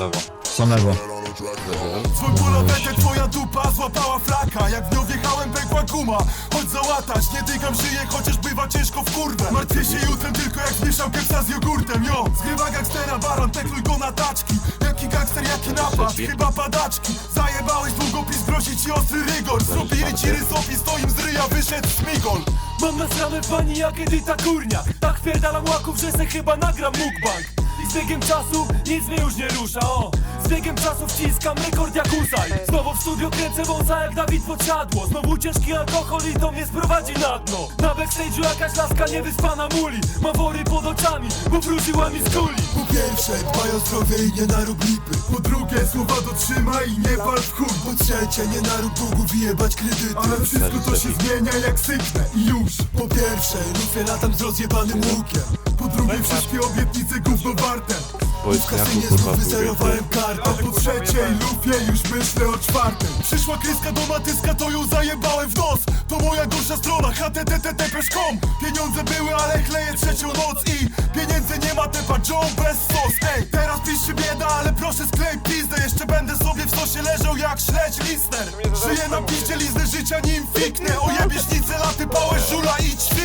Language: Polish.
lewo. Są lewo. Swój polowetę twoja dupa złapała flaka. Jak w nią wjechałem pękła guma. Chodź załatać, nie dygam żyję Chociaż bywa ciężko w kurwę Martwię się jutrem tylko jak zmieszał kepsa z jogurtem. Yo, zgrywa gangstera baran, tekluj go na taczki. Jaki gangster, jaki napad, chyba padaczki. Zajebałeś długopis, grozi ci ostry rygor. Zrobili ci rysopis, to im z ryja wyszedł smigol Mam nasrane w pani jak Edyta Kurnia Tak pierdalam łaków, że se chyba nagram mukbang z biegiem czasu nic mnie już nie rusza, o. Z biegiem czasu wciskam rekord jak Usaj Znowu w studio kręcę wąsa jak Dawid podsiadło. Znowu ciężki alkohol i to mnie sprowadzi na dno. Na backstage'u jakaś laska niewyspana muli. Ma wory pod oczami, bo wróciła mi z kuli. Po pierwsze, dbaj o zdrowie i nie narób lipy. Po drugie, słowa dotrzymaj i nie wal w chuj Po trzecie, nie narób długów i jebać kredyty. Ale wszystko to się zmienia jak syknę i już. Po pierwsze, lufie latam z rozjebanym łukiem. Po drugie, wszystkie obietnice gówno Bo w jest kasynie jaku, kurwa, znów w wyzerowałem kartę. Po trzeciej lufie już myślę o czwartej. Przyszła kryska do matyska, to ją zajebałem w nos. To moja gorsza strona, http.com Pieniądze były, ale chleję trzecią noc I pieniędzy nie ma, tepa Joe bez sos. Ej, teraz pisze bieda, ale proszę sklej pizdę. Jeszcze będę sobie w sosie leżał jak śledź lister Żyję na piździe lizny życia nim fiknę. Ojebieśnice, laty, pałę, żula i ćwik